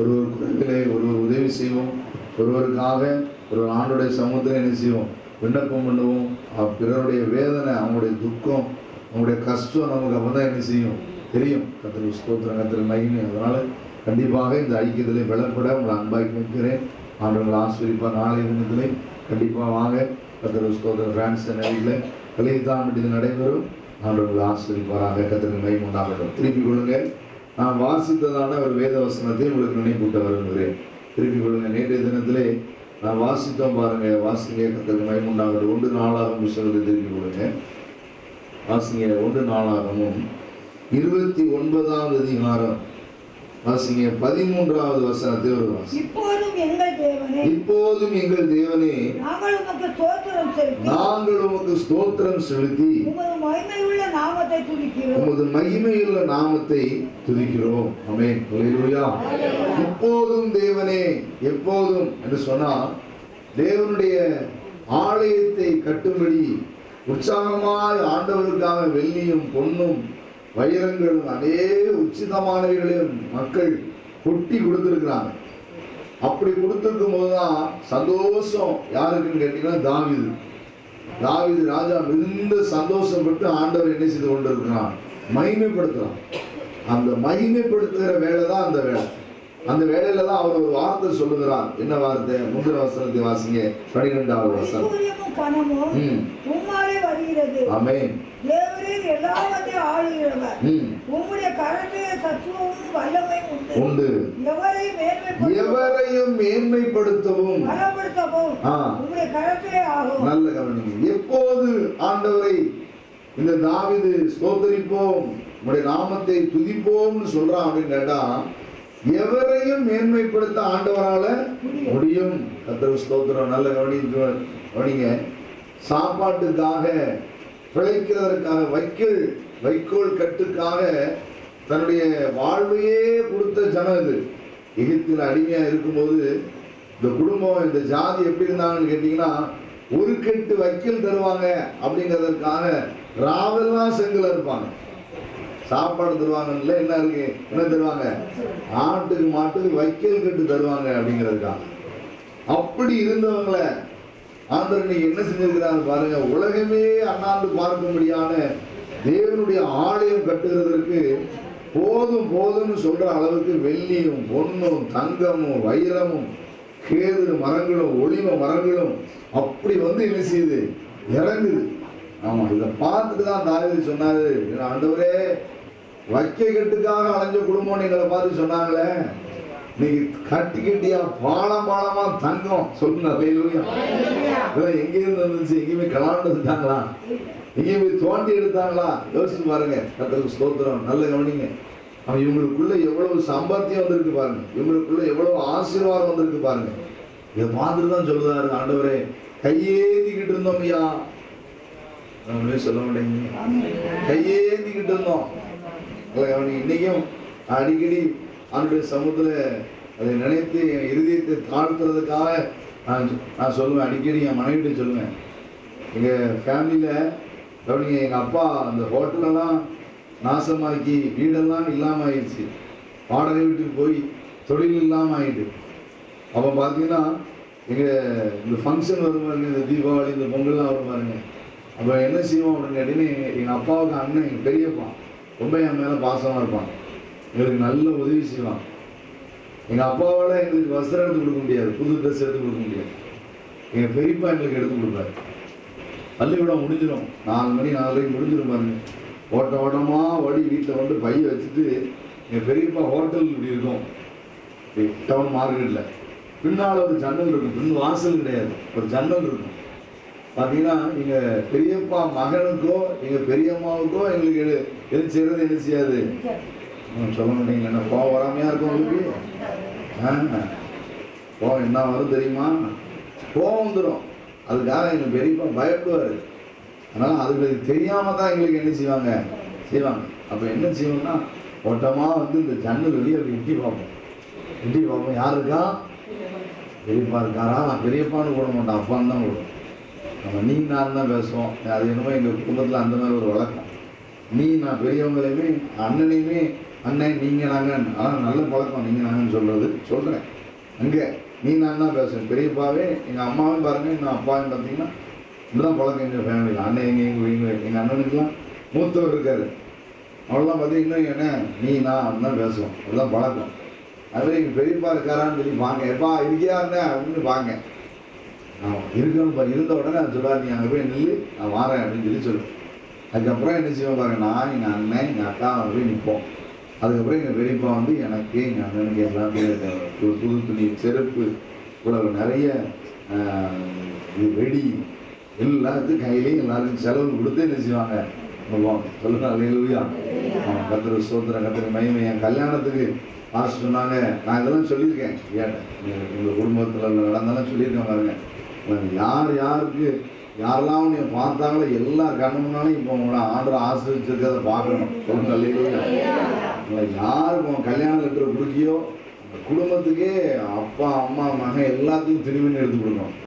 ஒருவர் குறைவிலே ஒருவர் உதவி செய்வோம். ஒருவருக்காக ஒரு ஆண்டுடைய சமூகத்தில் என்ன செய்வோம்? விண்ணப்பம் பண்ணுவோம். பிறருடைய வேதனை அவங்களுடைய துக்கம் அவங்களுடைய கஷ்டம் நமக்கு அப்போ தான் என்ன செய்யும்? தெரியும். கத்திரி ஸ்தோத்திரம் கத்திரி மகிமை. அதனால் கண்டிப்பாக இந்த ஐக்கியத்திலே விளப்பட உங்களை அன்பாக்கி வைக்கிறேன். ஆண்டவங்களை ஆசிரியப்பாக நாளை தினத்திலே கண்டிப்பாக வாங்க. கத்திரி ஸ்தோத்திரம் பிரான்ஸ் நடிகளை கலிதான் இது நடைபெறும். ஆண்டவங்களை ஆசிரியப்பாராக கத்திரி மகிமை உண்டாகட்டும். திருப்பிக் கொள்ளுங்கள். நான் வாசித்ததான ஒரு வேத வசனத்தை உங்களுக்கு நினைப்பூட்ட வருகிறேன் திருப்பிக் கொள்ளுங்க. நேற்றைய தினத்திலே நான் வாசித்தோம் பாருங்க. வாசிங்க கத்திரி மயமுண்டாகிற ஒன்று நாளாகும் புஸ்தகத்தை திருப்பிக் கொள்ளுங்க. வாசிங்க ஒன்று நாளாகவும் இருபத்தி ஒன்பதாவது அதிகாரம். வாசிங்க பதிமூன்றாவது வசனத்தை ஒரு வாசி இப்போதும் எங்கள் இப்போதும் எங்கள் தேவனே நாங்கள் உமக்கு ஸ்தோத்திரம் செலுத்தி நாங்கள் உமக்கு ஸ்தோத்திரம் செலுத்தி உமது மகிமையுள்ள நாமத்தை துதிக்கிறோம். உமது மகிமையுள்ள நாமத்தை துதிக்கிறோம். அமேன் ஹalleluya. இப்போதும் தேவனே எப்போதும் என்று சொன்னால் தேவனுடைய ஆலயத்தை கட்டும்படி உற்சாகமாய் ஆண்டவருக்காக வெள்ளியும் பொன்னும் வைரங்களும் அநேக உச்சிதமானவைகளையும் மக்கள் கொட்டி கொடுத்துருக்குறாங்க. அப்படி கொடுத்துருக்கும் போதுதான் சந்தோஷம். யாருக்குன்னு கேட்டீங்கன்னா தாவீது. தாவீது ராஜா மிகுந்த சந்தோஷப்பட்டு ஆண்டவர் என்ன செய்து கொண்டிருக்கிறான் மகிமைப்படுத்துறான் அந்த மகிமைப்படுத்துகிற வேலை தான் அந்த வேலை. அந்த வேலையில தான் அவர் ஒரு வார்த்தை சொல்லுகிறார். என்ன வார்த்தை? முந்திர வசனத்தை வாசிங்க. பனிரெண்டாவது வசனம். வருகிறது. ஆமென். தேவரீர் எல்லாவற்றையும் ஆளுகிறவர். உம்முடைய வல்லமை உண்டு. எவரையும் மேன்மைப்படுத்தவும். நல்ல கவனிங்க. எப்போது ஆண்டவரை இந்த தாவீது ஸ்தோத்தரிப்போம் உடைய நாமத்தை துதிப்போம்னு சொல்றான் அப்படின்னு கேட்டா எவரையும் மேன்மைப்படுத்த ஆண்டவரால முடியும். கத்திர ஸ்தோத்திரம். நல்ல கவனிக்க கவனிங்க. சாப்பாட்டுக்காக பிழைக்கிறதற்காக வைக்கோல் வைக்கோல் கட்டுக்காக தன்னுடைய வாழ்வையே கொடுத்த ஜனம் இது. எகிப்தில் அடிமையாக இருக்கும்போது இந்த குடும்பம் இந்த ஜாதி எப்படி இருந்தாங்கன்னு கேட்டிங்கன்னா ஒரு கெட்டு வக்கீல் தருவாங்க அப்படிங்கிறதற்காக ராவெல்லாம் செங்கல் இருப்பாங்க. சாப்பாடு தருவாங்கல்ல என்ன இருக்கு? என்ன தருவாங்க? ஆட்டுக்கு மாட்டுக்கு வைக்கல் கட்டு தருவாங்க அப்படிங்கிறதுக்காக. அப்படி இருந்தவங்களை ஆண்டவர் நீ என்ன செஞ்சிருக்கிறாங்க பாருங்க. உலகமே அண்ணாந்து பார்க்கும்படியான தேவனுடைய ஆலயம் கட்டுகிறதற்கு போதும் போதும்னு சொல்ற அளவுக்கு வெள்ளியும் பொன்னும் தங்கமும் வைரமும் கேது மரங்களும் ஒளிவ மரங்களும் அப்படி வந்து என்ன செய்யுது? இறங்குது. ஆமா இதை பார்த்துட்டு தான் தாவிதி சொன்னாரு. ஆண்டவரே வைக்க கட்டுக்காக அலைஞ்ச குடும்பம் நீங்களை பார்த்து சொன்னாங்களே. நீங்க கட்டி கட்டியா பாலம் பாலமா? தங்கம். சொல்லுங்க அல்லேலூயா இதெல்லாம் எங்க இருந்து வந்துச்சு? எங்கேயுமே கலாண்டு வந்துட்டாங்களா? எங்கேயுமே தோண்டி எடுத்தாங்களா? யோசிச்சு பாருங்க. கத்தருக்கு ஸ்தோத்திரம். நல்ல கவனிங்க. அவன் இவங்களுக்குள்ள எவ்வளவு சம்பாத்தியம் வந்திருக்கு பாருங்க. இவங்களுக்குள்ள எவ்வளவு ஆசீர்வாதம் வந்திருக்கு பாருங்க. இதை பார்த்துட்டு தான் சொல்லுதாரு ஆண்டவரே. கையேந்திக்கிட்டு இருந்தோம் ஐயா. நம்மளே சொல்ல மாட்டேங்க கையேந்திக்கிட்டு இருந்தோம். இன்னைக்கும் அடிக்கடி ஆண்டுடைய சமூகத்தில் அதை நினைத்து என் இருதயத்தை தாழ்த்துறதுக்காக நான் நான் சொல்லுவேன். அடிக்கடி என் மனைவிட்டு சொல்லுவேன். எங்கள் ஃபேமிலியில் கவனிங்க எங்கள் அப்பா அந்த ஹோட்டலெல்லாம் நாசமாக்கி வீடெல்லாம் இல்லாமல் ஆயிடுச்சு வாடகை வீட்டுக்கு போய் தொழில் இல்லாமல் ஆகிட்டு அப்போ பார்த்தீங்கன்னா எங்கள் இந்த ஃபங்க்ஷன் வரும் பாருங்க இந்த தீபாவளி இந்த பொங்கல்லாம் வரும் பாருங்க. அப்போ என்ன செய்வோம் அப்படின்னு கேட்டீங்கன்னா எங்கள் அப்பாவுக்கு அண்ணன் எங்கள் பெரியப்பா ரொம்ப என் மேலே பாசமாக இருப்பான் எங்களுக்கு நல்ல உதவி செய்வாங்க எங்கள் அப்பாவால் எங்களுக்கு வஸ்திரம் எடுத்து கொடுக்க முடியாது. புது ட்ரெஸ் எடுத்து கொடுக்க முடியாது. எங்கள் பெரியப்பா எங்களுக்கு எடுத்து கொடுப்பாரு. பள்ளிக்கூடம் முடிஞ்சிடும் நாலு மணி நாலு முடிஞ்சிடும் பாருங்க. ஓட்ட ஓட்டமாக ஓடி வீட்டில் வந்து பைய வச்சுட்டு எங்கள் பெரியப்பா ஹோட்டல் இப்படி இருக்கும். டவுன் மார்க்கெட்டில் பின்னால் ஒரு ஜன்னல் இருக்கும். பின் வாசல் கிடையாது. ஒரு ஜன்னல் இருக்கும். பார்த்தீங்கன்னா எங்கள் பெரியப்பா மகனுக்கோ எங்கள் பெரியம்மாவுக்கோ எங்களுக்கு எது எது செய்கிறது என்ன செய்யாது? ம், சொல்ல மாட்டீங்களா என்ன கோவம் வராமையாக இருக்கும் உங்களுக்கு? ஆ கோவம் என்ன வரும் தெரியுமா? கோவம் வந்துடும் அதுக்காக எங்கள் பெரியப்பா பயப்படுவார். அதனால் அதுக்கு தெரியாமல் தான் எங்களுக்கு என்ன செய்வாங்க? செய்வாங்க. அப்போ என்ன செய்வோம்னா ஓட்டமாக வந்து இந்த ஜன்னல் வெளியே அப்படி எட்டி பார்ப்போம். எட்டி பார்ப்போம். யார் இருக்கா? பெரியப்பா இருக்காரா? நான் பெரியப்பான்னு போட மாட்டேன். அப்பான்னு தான் போடுவோம் நம்ம நீ நான் தான் பேசுவோம். அது என்னமோ எங்கள் குடும்பத்தில் அந்த மாதிரி ஒரு வழக்கம். நீ நான் பெரியவங்களையுமே அண்ணனையுமே அண்ணன் நீங்கள் நாங்கள் ஆனால் நல்ல பழக்கம் நீங்கள் நாங்கன்னு சொல்கிறது சொல்கிறேன் அங்கே நீ நான் தான் பேசுவேன் பெரியப்பாவே எங்கள் அம்மாவும் பாருங்கள் எங்கள் அப்பாவும் பார்த்தீங்கன்னா இப்படிதான் பழக்கம் எங்கள் ஃபேமிலியில் அண்ணன் எங்கள் எங்கள் எங்கள் எங்கள் அண்ணனுக்குலாம் மூத்தவர் இருக்காரு. அவெல்லாம் பார்த்தீங்கன்னா என்ன நீ நான் அப்படின்னு பேசுவோம். அதுதான் பழக்கம். அதுமாதிரி எங்கள் பெரியப்பா இருக்காரான்னு சொல்லி வாங்க. எப்பா இருக்கியா இருந்தேன் அப்படின்னு வாங்க. நான் இருக்கணும் பா இருந்த உடனே நான் சொல்லாது நீ அங்கே போய் நில்லு நான் வாரேன் அப்படின்னு சொல்லி சொல்லுவேன். அதுக்கப்புறம் என்ன செய்வோம் பாருங்க நான் எங்கள் அண்ணன் எங்கள் அக்கா போய் நிற்போம் அதுக்கப்புறம் எங்கள் பெரியப்பா வந்து எனக்கு எங்கள் அண்ணனுக்கு எல்லாத்தையும் புது புது துணி செருப்பு இவ்வளவு நிறைய இது வெடி எல்லாத்துக்கும் கையிலையும் எல்லாருக்கும் செலவு கொடுத்து என்ன செய்வாங்க சொல்லுவாங்க. சொல்லுங்க அலையிலுயா அவன் கத்திர சோத்திரம் கத்திர மகிமை. என் கல்யாணத்துக்கு பாஸ்டர் சொன்னாங்க. நான் இதெல்லாம் சொல்லியிருக்கேன். கேட்டேன் எங்கள் குடும்பத்தில் நடந்தெல்லாம் சொல்லியிருக்கேன் பாருங்க. யார் யாருக்கு யாரெல்லாம் உன்னை பார்த்தாங்களோ எல்லா கண்ணு முன்னாலும் இப்போ உங்களை ஆண்டு ஆசிரிச்சிருக்கிறத பார்க்கணும். சொல்லுங்க இல்லையா யாருக்கு உன் லெட்டர் கொடுக்கியோ குடும்பத்துக்கே அப்பா அம்மா மகன் எல்லாத்துக்கும் திரும்பின்னு எடுத்து கொடுக்கணும்.